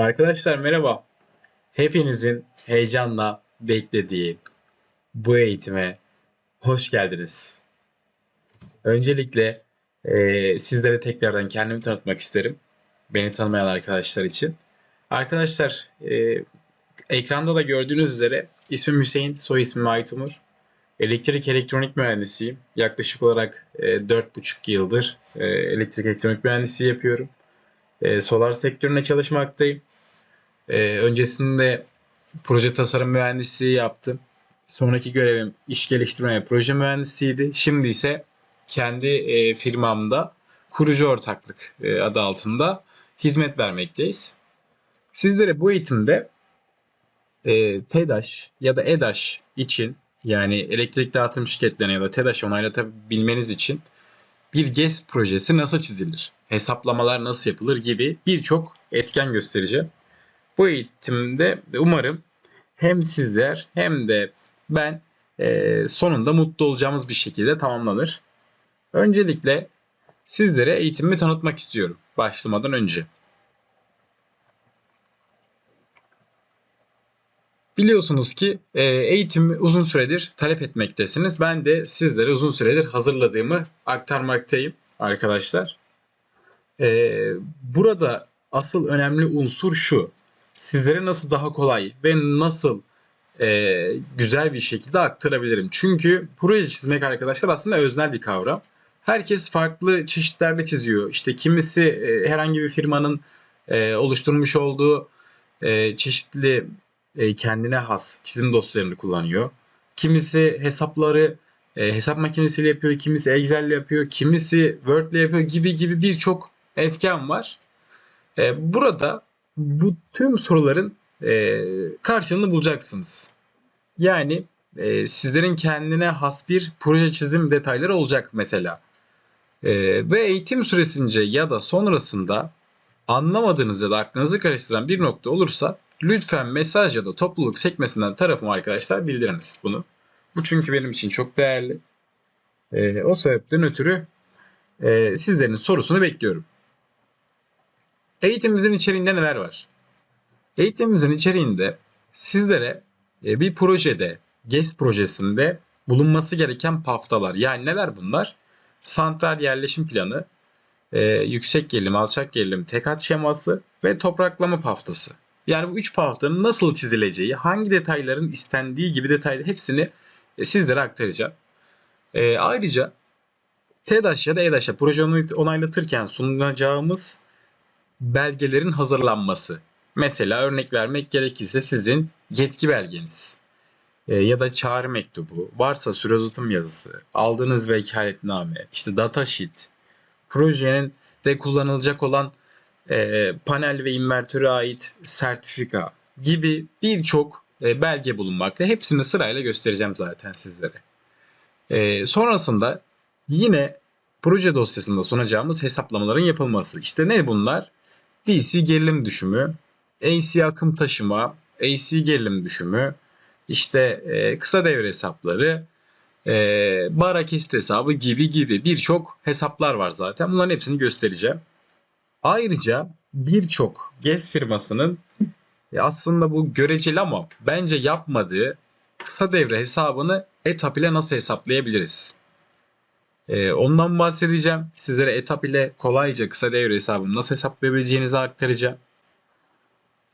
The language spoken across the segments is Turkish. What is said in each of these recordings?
Arkadaşlar merhaba. Hepinizin heyecanla beklediği bu eğitime hoş geldiniz. Öncelikle eee, sizlere tekrardan kendimi tanıtmak isterim. Beni tanımayan arkadaşlar için. Arkadaşlar eee, ekranda da gördüğünüz üzere ismim Hüseyin, soy ismim Aytumur. Elektrik elektronik mühendisiyim. Yaklaşık olarak eee, 4,5 yıldır eee, elektrik elektronik mühendisliği yapıyorum. Eee, solar sektöründe çalışmaktayım. Ee, öncesinde proje tasarım mühendisliği yaptım. Sonraki görevim iş geliştirme ve proje mühendisliğiydi. Şimdi ise kendi e, firmamda kurucu ortaklık e, adı altında hizmet vermekteyiz. Sizlere bu eğitimde e, TEDAŞ ya da EDAŞ için yani elektrik dağıtım şirketlerine ya da TEDAŞ onaylatabilmeniz için bir GES projesi nasıl çizilir, hesaplamalar nasıl yapılır gibi birçok etken göstereceğim. Bu eğitimde umarım hem sizler hem de ben eee, sonunda mutlu olacağımız bir şekilde tamamlanır. Öncelikle sizlere eğitimimi tanıtmak istiyorum başlamadan önce. Biliyorsunuz ki eee, eğitimi uzun süredir talep etmektesiniz. Ben de sizlere uzun süredir hazırladığımı aktarmaktayım arkadaşlar. Eee, burada asıl önemli unsur şu sizlere nasıl daha kolay ve nasıl e, güzel bir şekilde aktarabilirim. Çünkü proje çizmek arkadaşlar aslında öznel bir kavram. Herkes farklı çeşitlerde çiziyor. İşte kimisi e, herhangi bir firmanın e, oluşturmuş olduğu e, çeşitli e, kendine has çizim dosyalarını kullanıyor. Kimisi hesapları e, hesap makinesiyle yapıyor, kimisi Excel yapıyor, kimisi Word ile yapıyor gibi gibi birçok etken var. E, burada bu tüm soruların e, karşılığını bulacaksınız. Yani e, sizlerin kendine has bir proje çizim detayları olacak mesela. E, ve eğitim süresince ya da sonrasında anlamadığınız ya da aklınızı karıştıran bir nokta olursa lütfen mesaj ya da topluluk sekmesinden tarafıma arkadaşlar bildiriniz bunu. Bu çünkü benim için çok değerli. E, o sebepten ötürü e, sizlerin sorusunu bekliyorum. Eğitimimizin içeriğinde neler var? Eğitimimizin içeriğinde sizlere e, bir projede, GES projesinde bulunması gereken paftalar. Yani neler bunlar? Santral yerleşim planı, e, yüksek gerilim, alçak gerilim, tek hat şeması ve topraklama paftası. Yani bu üç paftanın nasıl çizileceği, hangi detayların istendiği gibi detaylı hepsini e, sizlere aktaracağım. Ayrıca TEDAŞ ya da EDAŞ'a proje onaylatırken sunacağımız belgelerin hazırlanması. Mesela örnek vermek gerekirse sizin yetki belgeniz e, ya da çağrı mektubu, varsa süre uzatım yazısı, aldığınız vekaletname, işte data sheet, projenin de kullanılacak olan e, panel ve invertöre ait sertifika gibi birçok e, belge bulunmakta. Hepsini sırayla göstereceğim zaten sizlere. E, sonrasında yine proje dosyasında sunacağımız hesaplamaların yapılması. İşte ne bunlar? DC gerilim düşümü, AC akım taşıma, AC gerilim düşümü, işte e, kısa devre hesapları, e, bar kesit hesabı gibi gibi birçok hesaplar var zaten. Bunların hepsini göstereceğim. Ayrıca birçok GES firmasının e, aslında bu göreceli ama bence yapmadığı kısa devre hesabını etap ile nasıl hesaplayabiliriz? Ee, ondan bahsedeceğim. Sizlere etap ile kolayca kısa devre hesabını nasıl hesaplayabileceğinizi aktaracağım.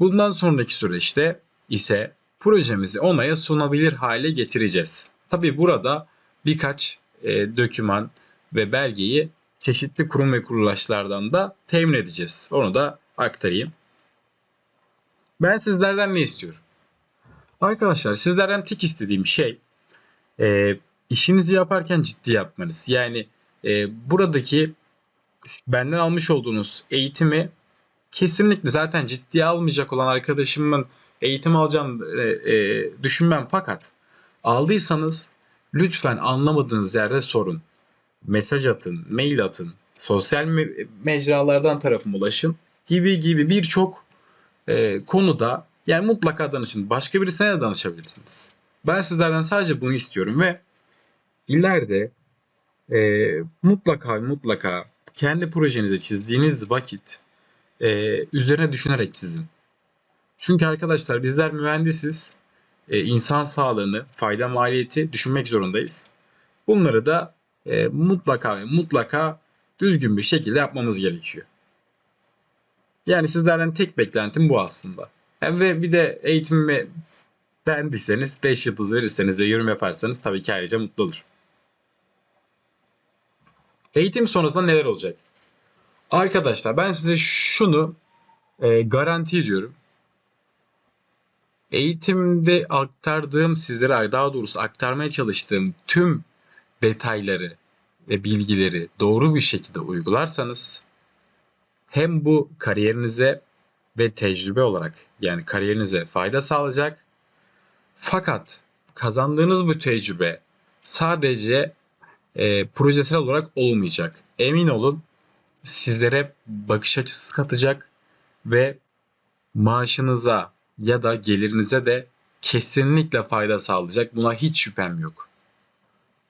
Bundan sonraki süreçte ise projemizi onaya sunabilir hale getireceğiz. Tabi burada birkaç e, döküman ve belgeyi çeşitli kurum ve kuruluşlardan da temin edeceğiz. Onu da aktarayım. Ben sizlerden ne istiyorum? Arkadaşlar sizlerden tek istediğim şey e, işinizi yaparken ciddi yapmanız. Yani e, buradaki benden almış olduğunuz eğitimi kesinlikle zaten ciddiye almayacak olan arkadaşımın eğitim alacağını e, e, düşünmem fakat aldıysanız lütfen anlamadığınız yerde sorun. Mesaj atın, mail atın, sosyal me- mecralardan tarafıma ulaşın gibi gibi birçok e, konuda yani mutlaka danışın. Başka birisine de danışabilirsiniz. Ben sizlerden sadece bunu istiyorum ve ileride e, mutlaka mutlaka kendi projenizi çizdiğiniz vakit e, üzerine düşünerek çizin. Çünkü arkadaşlar bizler mühendisiz. E, insan sağlığını, fayda maliyeti düşünmek zorundayız. Bunları da e, mutlaka ve mutlaka düzgün bir şekilde yapmamız gerekiyor. Yani sizlerden tek beklentim bu aslında. Hem ve bir de eğitimimi beğendiyseniz 5 yıldız verirseniz ve yorum yaparsanız tabii ki ayrıca mutlu olur. Eğitim sonrasında neler olacak? Arkadaşlar ben size şunu e, garanti ediyorum. Eğitimde aktardığım sizlere daha doğrusu aktarmaya çalıştığım tüm detayları ve bilgileri doğru bir şekilde uygularsanız hem bu kariyerinize ve tecrübe olarak yani kariyerinize fayda sağlayacak. Fakat kazandığınız bu tecrübe sadece e, projesel olarak olmayacak. Emin olun sizlere bakış açısı katacak ve maaşınıza ya da gelirinize de kesinlikle fayda sağlayacak. Buna hiç şüphem yok.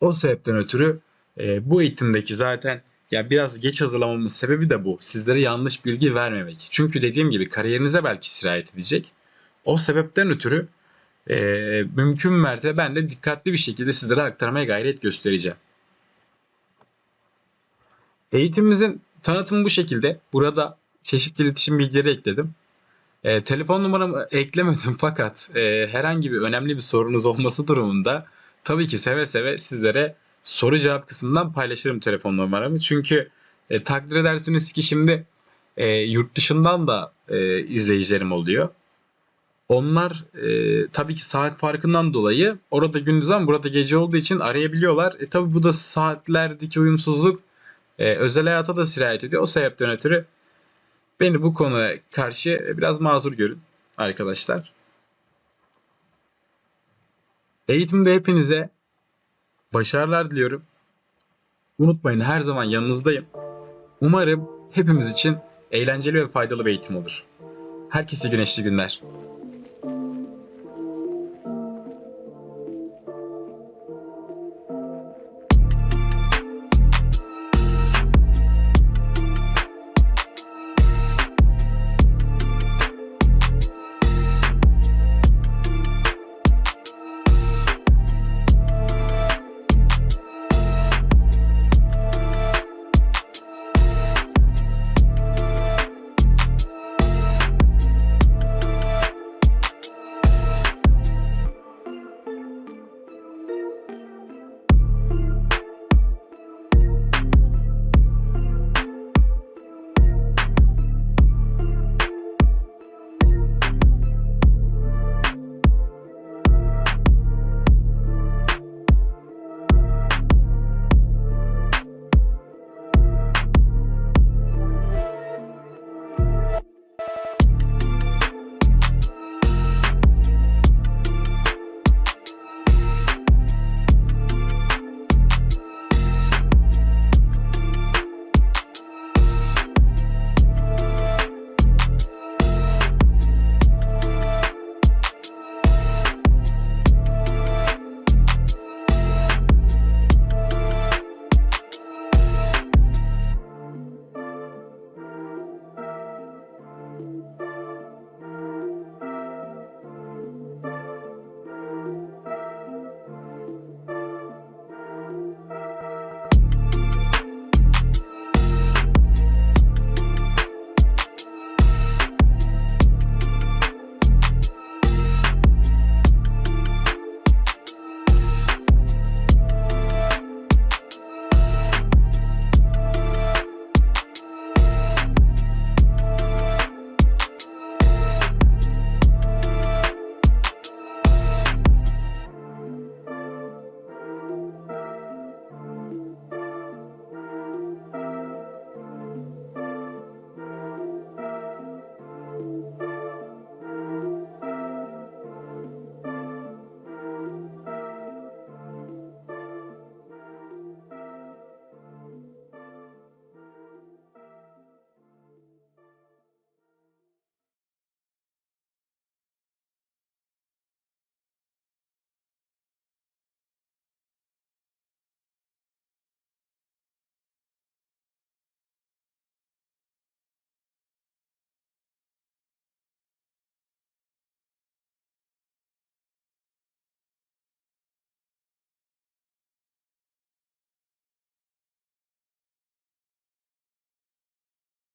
O sebepten ötürü e, bu eğitimdeki zaten ya biraz geç hazırlamamın sebebi de bu. Sizlere yanlış bilgi vermemek. Çünkü dediğim gibi kariyerinize belki sirayet edecek. O sebepten ötürü e, mümkün mertebe ben de dikkatli bir şekilde sizlere aktarmaya gayret göstereceğim. Eğitimimizin tanıtımı bu şekilde. Burada çeşitli iletişim bilgileri ekledim. E, telefon numaramı eklemedim fakat e, herhangi bir önemli bir sorunuz olması durumunda tabii ki seve seve sizlere soru cevap kısmından paylaşırım telefon numaramı. Çünkü e, takdir edersiniz ki şimdi e, yurt dışından da e, izleyicilerim oluyor. Onlar e, tabii ki saat farkından dolayı orada gündüz ama burada gece olduğu için arayabiliyorlar. E, tabii bu da saatlerdeki uyumsuzluk e, özel hayata da sirayet ediyor. O sebepten ötürü beni bu konuya karşı biraz mazur görün arkadaşlar. Eğitimde hepinize başarılar diliyorum. Unutmayın her zaman yanınızdayım. Umarım hepimiz için eğlenceli ve faydalı bir eğitim olur. Herkese güneşli günler.